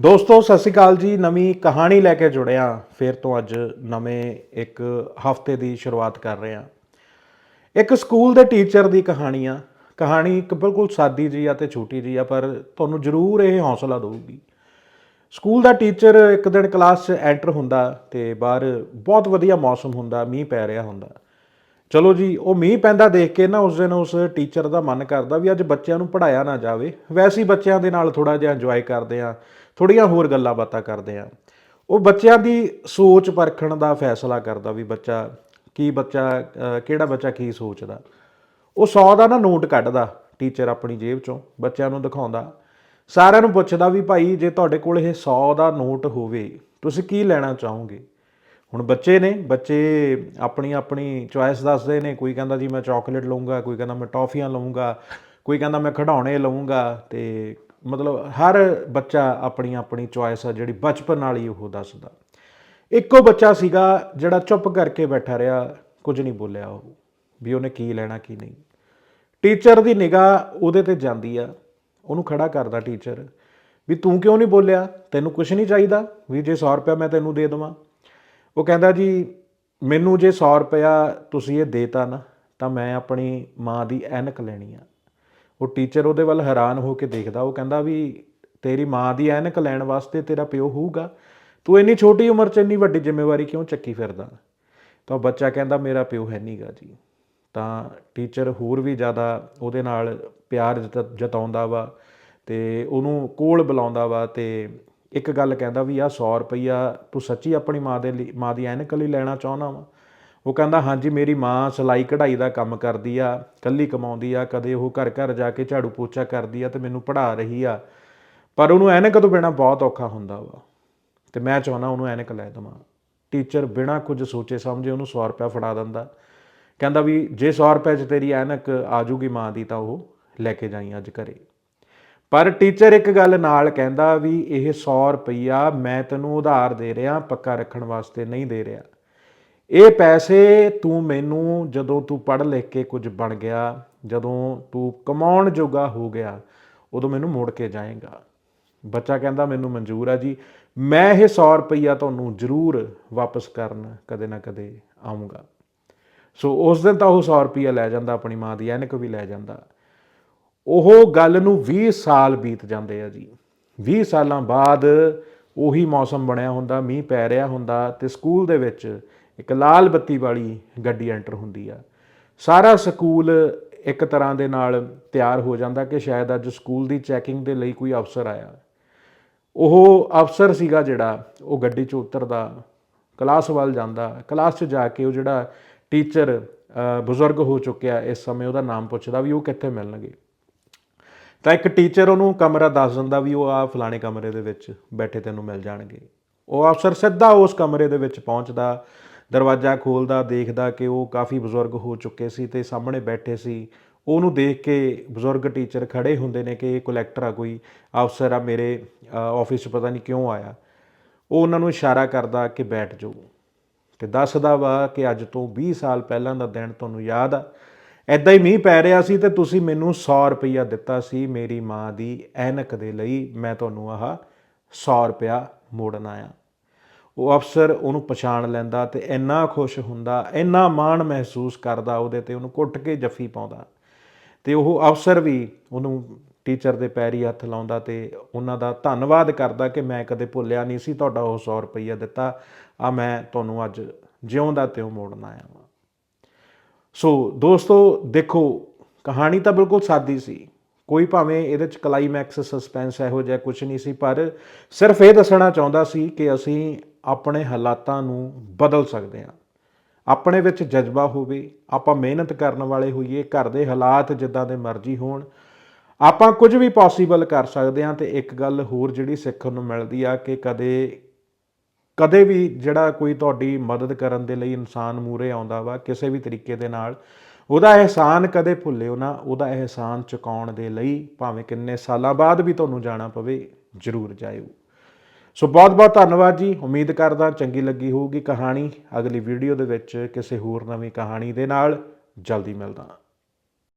ਦੋਸਤੋ, ਸਤਿ ਸ਼੍ਰੀ ਅਕਾਲ ਜੀ। ਨਵੀਂ ਕਹਾਣੀ ਲੈ ਕੇ ਜੁੜਿਆ ਫਿਰ ਤੋਂ ਅੱਜ ਨਵੇਂ ਇੱਕ ਹਫ਼ਤੇ ਦੀ ਸ਼ੁਰੂਆਤ ਕਰ ਰਹੇ ਹਾਂ। ਇੱਕ ਸਕੂਲ ਦੇ ਟੀਚਰ ਦੀ ਕਹਾਣੀ ਆ। ਕਹਾਣੀ ਇੱਕ ਬਿਲਕੁਲ ਸਾਦੀ ਜੀ ਆ ਤੇ ਛੋਟੀ ਜੀ ਆ, ਪਰ ਤੁਹਾਨੂੰ ਜ਼ਰੂਰ ਇਹ ਹੌਸਲਾ ਦੇਊਗੀ। ਸਕੂਲ ਦਾ ਟੀਚਰ ਇੱਕ ਦਿਨ ਕਲਾਸ 'ਚ ਐਂਟਰ ਹੁੰਦਾ ਤੇ ਬਾਹਰ ਬਹੁਤ ਵਧੀਆ ਮੌਸਮ ਹੁੰਦਾ, ਮੀਂਹ ਪੈ ਰਿਹਾ ਹੁੰਦਾ। ਚਲੋ ਜੀ, ਉਹ ਮੀਂਹ ਪੈਂਦਾ ਦੇਖ ਕੇ ਨਾ, ਉਸ ਦਿਨ ਉਸ ਟੀਚਰ ਦਾ ਮਨ ਕਰਦਾ ਵੀ ਅੱਜ ਬੱਚਿਆਂ ਨੂੰ ਪੜਾਇਆ ਨਾ ਜਾਵੇ। ਵੈਸੇ ਹੀ ਬੱਚਿਆਂ ਦੇ ਨਾਲ ਥੋੜਾ ਜਿਹਾ ਇੰਜੋਏ ਕਰਦੇ ਆ ਥੋੜੀਆਂ ਹੋਰ ਗੱਲਾਂ ਬਾਤਾਂ ਕਰਦੇ ਆ ਉਹ ਬੱਚਿਆਂ ਦੀ ਸੋਚ ਪਰਖਣ ਦਾ ਫੈਸਲਾ ਕਰਦਾ ਵੀ ਬੱਚਾ ਕੀ ਬੱਚਾ ਕਿਹੜਾ ਬੱਚਾ ਕੀ ਸੋਚਦਾ। ਉਹ 100 ਦਾ ਨਾ ਨੋਟ ਕੱਢਦਾ ਟੀਚਰ ਆਪਣੀ ਜੇਬ ਚੋਂ, ਬੱਚਿਆਂ ਨੂੰ ਦਿਖਾਉਂਦਾ। ਸਾਰਿਆਂ ਨੂੰ ਪੁੱਛਦਾ ਵੀ ਭਾਈ, ਜੇ ਤੁਹਾਡੇ ਕੋਲ ਇਹ 100 ਦਾ ਨੋਟ ਹੋਵੇ, ਤੁਸੀਂ ਕੀ ਲੈਣਾ ਚਾਹੋਗੇ? ਹੁਣ ਬੱਚੇ ਨੇ, ਬੱਚੇ ਆਪਣੀ ਆਪਣੀ ਚੁਆਇਸ ਦੱਸਦੇ ਨੇ, ਕੋਈ ਕਹਿੰਦਾ ਜੀ ਮੈਂ ਚਾਕਲੇਟ ਲਵਾਂਗਾ ਕੋਈ ਕਹਿੰਦਾ ਮੈਂ ਟੌਫੀਆਂ ਲਵਾਂਗਾ ਕੋਈ ਕਹਿੰਦਾ ਮੈਂ ਖਿਡੌਣੇ ਲਵਾਂਗਾ ਤੇ ਮਤਲਬ ਹਰ ਬੱਚਾ ਆਪਣੀ ਆਪਣੀ ਚੁਆਇਸ ਆ ਜਿਹੜੀ ਬਚਪਨ ਨਾਲ ਹੀ ਉਹ ਦੱਸਦਾ। ਇੱਕੋ ਬੱਚਾ ਸੀਗਾ ਜਿਹੜਾ ਚੁੱਪ ਕਰਕੇ ਬੈਠਾ ਰਿਹਾ, ਕੁਝ ਨਹੀਂ ਬੋਲਿਆ ਉਹ, ਵੀ ਉਹਨੇ ਕੀ ਲੈਣਾ ਕੀ ਨਹੀਂ। ਟੀਚਰ ਦੀ ਨਿਗਾਹ ਉਹਦੇ ਤੇ ਜਾਂਦੀ ਆ, ਉਹਨੂੰ ਖੜਾ ਕਰਦਾ ਟੀਚਰ, ਵੀ ਤੂੰ ਕਿਉਂ ਨਹੀਂ ਬੋਲਿਆ? ਤੈਨੂੰ ਕੁਝ ਨਹੀਂ ਚਾਹੀਦਾ, ਵੀ ਜੇ 100 ਰੁਪਇਆ ਮੈਂ ਤੈਨੂੰ ਦੇ ਦੇਵਾਂ। ਉਹ ਕਹਿੰਦਾ ਜੀ, ਮੈਨੂੰ ਜੇ 100 ਰੁਪਇਆ ਤੁਸੀਂ ਇਹ ਦੇਤਾ ਨਾ, ਤਾਂ ਮੈਂ ਆਪਣੀ ਮਾਂ ਦੀ ਐਨਕ ਲੈਣੀ ਆ। ਉਹ ਟੀਚਰ ਉਹਦੇ ਵੱਲ ਹੈਰਾਨ ਹੋ ਕੇ ਦੇਖਦਾ। ਉਹ ਕਹਿੰਦਾ ਵੀ, ਤੇਰੀ ਮਾਂ ਦੀ ਐਨਕ ਲੈਣ ਵਾਸਤੇ ਤੇਰਾ ਪਿਓ ਹੋਊਗਾ। ਤੂੰ ਇੰਨੀ ਛੋਟੀ ਉਮਰ 'ਚ ਇੰਨੀ ਵੱਡੀ ਜ਼ਿੰਮੇਵਾਰੀ ਕਿਉਂ ਚੱਕੀ ਫਿਰਦਾ? ਤਾਂ ਉਹ ਬੱਚਾ ਕਹਿੰਦਾ, ਮੇਰਾ ਪਿਓ ਹੈ ਨਹੀਂਗਾ ਜੀ। ਤਾਂ ਟੀਚਰ ਹੋਰ ਵੀ ਜ਼ਿਆਦਾ ਉਹਦੇ ਨਾਲ ਪਿਆਰ ਜਤ- ਜਤਾਉਂਦਾ ਵਾ ਤੇ ਉਹਨੂੰ ਕੋਲ ਬੁਲਾਉਂਦਾ ਵਾ ਤੇ ਇੱਕ ਗੱਲ ਕਹਿੰਦਾ ਵੀ ਆ 100 ਰੁਪਈਆ ਤੂੰ ਸੱਚੀ ਆਪਣੀ ਮਾਂ ਦੇ ਲਈ, ਮਾਂ ਦੀ ਐਨਕ ਲਈ ਲੈਣਾ ਚਾਹੁੰਦਾ ਵਾ? ਉਹ ਕਹਿੰਦਾ, ਹਾਂਜੀ, ਮੇਰੀ ਮਾਂ ਸਿਲਾਈ ਕਢਾਈ ਦਾ ਕੰਮ ਕਰਦੀ ਆ, ਕੱਲੀ ਕਮਾਉਂਦੀ ਆ, ਕਦੇ ਉਹ ਘਰ ਘਰ ਜਾ ਕੇ ਝਾੜੂ ਪੋਚਾ ਕਰਦੀ ਆ ਤੇ ਮੈਨੂੰ ਪੜ੍ਹਾ ਰਹੀ ਆ। ਪਰ ਉਹਨੂੰ ਐਨਕ ਤੋਂ ਬਿਨਾ ਬਹੁਤ ਔਖਾ ਹੁੰਦਾ ਵਾ। ਤੇ ਮੈਂ ਚਾਹੁੰਦਾ ਉਹਨੂੰ ਐਨਕ ਲੈ ਦੇਵਾਂ। ਟੀਚਰ ਬਿਨਾ ਕੁਝ ਸੋਚੇ ਸਮਝੇ ਉਹਨੂੰ 100 ਰੁਪਇਆ ਫੜਾ ਦਿੰਦਾ। ਕਹਿੰਦਾ ਵੀ, ਜੇ 100 ਰੁਪਏ 'ਚ ਤੇਰੀ ਐਨਕ ਆ ਜੂਗੀ ਮਾਂ ਦੀ, ਤਾਂ ਉਹ ਲੈ ਕੇ ਜਾਈ ਅੱਜ ਘਰੇ। ਪਰ ਟੀਚਰ ਇੱਕ ਗੱਲ ਨਾਲ ਕਹਿੰਦਾ ਵੀ ਇਹ 100 ਰੁਪਈਆ ਮੈਂ ਤੈਨੂੰ ਉਧਾਰ ਦੇ ਰਿਹਾ, ਪੱਕਾ ਰੱਖਣ ਵਾਸਤੇ ਨਹੀਂ ਦੇ ਰਿਹਾ। ਇਹ ਪੈਸੇ ਤੂੰ ਮੈਨੂੰ ਜਦੋਂ ਤੂੰ ਪੜ੍ਹ ਲਿਖ ਕੇ ਕੁਝ ਬਣ ਗਿਆ, ਜਦੋਂ ਤੂੰ ਕਮਾਉਣ ਜੋਗਾ ਹੋ ਗਿਆ, ਉਦੋਂ ਮੈਨੂੰ ਮੋੜ ਕੇ ਜਾਏਗਾ। ਬੱਚਾ ਕਹਿੰਦਾ ਮੈਨੂੰ ਮਨਜ਼ੂਰ ਆ ਜੀ, ਮੈਂ ਇਹ 100 ਰੁਪਈਆ ਤੁਹਾਨੂੰ ਜ਼ਰੂਰ ਵਾਪਸ ਕਰਨ ਕਦੇ ਨਾ ਕਦੇ ਆਉਂਗਾ ਸੋ ਉਸ ਦਿਨ ਤਾਂ ਉਹ 100 ਰੁਪਈਆ ਲੈ ਜਾਂਦਾ, ਆਪਣੀ ਮਾਂ ਦੀ ਐਨਕ ਵੀ ਲੈ ਜਾਂਦਾ। ਉਹ ਗੱਲ ਨੂੰ 20 ਸਾਲ ਬੀਤ ਜਾਂਦੇ ਆ ਜੀ। 20 ਸਾਲਾਂ ਬਾਅਦ ਉਹੀ ਮੌਸਮ ਬਣਿਆ ਹੁੰਦਾ, ਮੀਂਹ ਪੈ ਰਿਹਾ ਹੁੰਦਾ ਤੇ ਸਕੂਲ ਦੇ ਵਿੱਚ ਇੱਕ ਲਾਲ ਬੱਤੀ ਵਾਲੀ ਗੱਡੀ ਐਂਟਰ ਹੁੰਦੀ ਆ। ਸਾਰਾ ਸਕੂਲ ਇੱਕ ਤਰ੍ਹਾਂ ਦੇ ਨਾਲ ਤਿਆਰ ਹੋ ਜਾਂਦਾ ਕਿ ਸ਼ਾਇਦ ਅੱਜ ਸਕੂਲ ਦੀ ਚੈਕਿੰਗ ਦੇ ਲਈ ਕੋਈ ਅਫਸਰ ਆਇਆ। ਉਹ ਅਫਸਰ ਸੀਗਾ ਜਿਹੜਾ, ਉਹ ਗੱਡੀ 'ਚ ਉਤਰਦਾ, ਕਲਾਸ ਵੱਲ ਜਾਂਦਾ। ਕਲਾਸ 'ਚ ਜਾ ਕੇ ਉਹ ਜਿਹੜਾ ਟੀਚਰ ਬਜ਼ੁਰਗ ਹੋ ਚੁੱਕਿਆ, ਇਸ ਸਮੇਂ ਉਹਦਾ ਨਾਮ ਪੁੱਛਦਾ ਵੀ ਉਹ ਕਿੱਥੇ ਮਿਲਣਗੇ। ਤਾਂ ਇੱਕ ਟੀਚਰ ਉਹਨੂੰ ਕਮਰਾ ਦੱਸ ਦਿੰਦਾ ਵੀ ਉਹ ਆ ਫਲਾਣੇ ਕਮਰੇ ਦੇ ਵਿੱਚ ਬੈਠੇ ਤੈਨੂੰ ਮਿਲ ਜਾਣਗੇ। ਉਹ ਅਫਸਰ ਸਿੱਧਾ ਉਸ ਕਮਰੇ ਦੇ ਵਿੱਚ ਪਹੁੰਚਦਾ, ਦਰਵਾਜ਼ਾ ਖੋਲਦਾ, ਦੇਖਦਾ ਕਿ ਉਹ ਕਾਫੀ ਬਜ਼ੁਰਗ ਹੋ ਚੁੱਕੇ ਸੀ ਤੇ ਸਾਹਮਣੇ ਬੈਠੇ ਸੀ। ਉਹਨੂੰ ਦੇਖ ਕੇ ਬਜ਼ੁਰਗ ਟੀਚਰ ਖੜੇ ਹੁੰਦੇ ਨੇ ਕਿ ਇਹ ਕਲੈਕਟਰ ਆ ਕੋਈ, ਅਫਸਰ ਆ ਮੇਰੇ ਆਫਿਸ 'ਚ ਪਤਾ ਨਹੀਂ ਕਿਉਂ ਆਇਆ। ਉਹ ਉਹਨਾਂ ਨੂੰ ਇਸ਼ਾਰਾ ਕਰਦਾ ਕਿ ਬੈਠ ਜਾਓ। ਤੇ ਦੱਸਦਾ ਵਾ ਕਿ ਅੱਜ ਤੋਂ 20 ਸਾਲ ਪਹਿਲਾਂ ਦਾ ਦਿਨ ਤੁਹਾਨੂੰ ਯਾਦ ਆ। ਐਦਾਂ ਹੀ ਮੀਂਹ ਪੈ ਰਿਹਾ ਸੀ ਤੇ ਤੁਸੀਂ ਮੈਨੂੰ 100 ਰੁਪਈਆ ਦਿੱਤਾ ਸੀ ਮੇਰੀ ਮਾਂ ਦੀ ਐਨਕ ਦੇ ਲਈ। ਮੈਂ ਤੁਹਾਨੂੰ ਆਹ 100 ਰੁਪਇਆ ਮੋੜਨ ਆਇਆ। ਉਹ ਅਫਸਰ ਉਹਨੂੰ ਪਛਾਣ ਲੈਂਦਾ ਤੇ ਇੰਨਾ ਖੁਸ਼ ਹੁੰਦਾ, ਇੰਨਾ ਮਾਣ ਮਹਿਸੂਸ ਕਰਦਾ ਉਹਦੇ ਤੇ, ਉਹਨੂੰ ਕੁੱਟ ਕੇ ਜੱਫੀ ਪਾਉਂਦਾ। ਤੇ ਉਹ ਅਫਸਰ ਵੀ ਉਹਨੂੰ ਟੀਚਰ ਦੇ ਪੈਰੀ ਹੱਥ ਲਾਉਂਦਾ ਤੇ ਉਹਨਾਂ ਦਾ ਧੰਨਵਾਦ ਕਰਦਾ ਕਿ ਮੈਂ ਕਦੇ ਭੁੱਲਿਆ ਨਹੀਂ ਸੀ, ਤੁਹਾਡਾ ਉਹ 100 ਰੁਪਈਆ ਦਿੱਤਾ। ਆ ਮੈਂ ਤੁਹਾਨੂੰ ਅੱਜ ਜਿਉਂਦਾ ਤਿਉਂ ਮੋੜਨ ਆਇਆ ਹਾਂ ਸੋ ਦੋਸਤੋ, ਦੇਖੋ, ਕਹਾਣੀ ਤਾਂ ਬਿਲਕੁਲ ਸਾਦੀ ਸੀ। ਕੋਈ ਭਾਵੇਂ ਇਹਦੇ ਚ ਕਲਾਈਮੈਕਸ ਸਸਪੈਂਸ ਇਹੋ ਜਿਹਾ ਕੁਝ ਨਹੀਂ ਸੀ, ਪਰ ਸਿਰਫ ਇਹ ਦੱਸਣਾ ਚਾਹੁੰਦਾ ਸੀ ਕਿ ਅਸੀਂ ਆਪਣੇ ਹਾਲਾਤਾਂ ਨੂੰ ਬਦਲ ਸਕਦੇ ਹਾਂ। ਆਪਣੇ ਵਿੱਚ ਜਜ਼ਬਾ ਹੋਵੇ, ਆਪਾਂ ਮਿਹਨਤ ਕਰਨ ਵਾਲੇ ਹੋਈਏ, ਘਰ ਦੇ ਹਾਲਾਤ ਜਿੱਦਾਂ ਦੇ ਮਰਜ਼ੀ ਹੋਣ। ਆਪਾਂ ਕੁਝ ਵੀ ਪੋਸੀਬਲ ਕਰ ਸਕਦੇ ਹਾਂ ਤੇ ਇੱਕ ਗੱਲ ਹੋਰ ਜਿਹੜੀ ਸਿੱਖਣ ਨੂੰ ਮਿਲਦੀ ਆ ਕਿ ਕਦੇ ਕਦੇ ਵੀ ਜਿਹੜਾ ਕੋਈ ਤੁਹਾਡੀ ਮਦਦ ਕਰਨ ਦੇ ਲਈ ਇਨਸਾਨ ਮੂਰੇ ਆਉਂਦਾ ਵਾ, ਕਿਸੇ ਵੀ ਤਰੀਕੇ ਦੇ ਨਾਲ, ਉਹਦਾ ਅਹਿਸਾਨ ਕਦੇ ਭੁੱਲਿਓ ਨਾ, ਉਹਦਾ ਅਹਿਸਾਨ ਚੁਕਾਉਣ ਦੇ ਲਈ ਭਾਵੇਂ ਕਿੰਨੇ ਸਾਲਾਂ ਬਾਅਦ ਵੀ ਤੁਹਾਨੂੰ ਜਾਣਾ ਪਵੇ, ਜ਼ਰੂਰ ਜਾਇਓ। ਸੋ ਬਹੁਤ ਬਹੁਤ ਧੰਨਵਾਦ ਜੀ, ਉਮੀਦ ਕਰਦਾ ਚੰਗੀ ਲੱਗੀ ਹੋਊਗੀ ਕਹਾਣੀ। ਅਗਲੀ ਵੀਡੀਓ ਦੇ ਵਿੱਚ ਕਿਸੇ ਹੋਰ ਨਵੀਂ ਕਹਾਣੀ ਦੇ ਨਾਲ ਜਲਦੀ ਮਿਲਦਾ।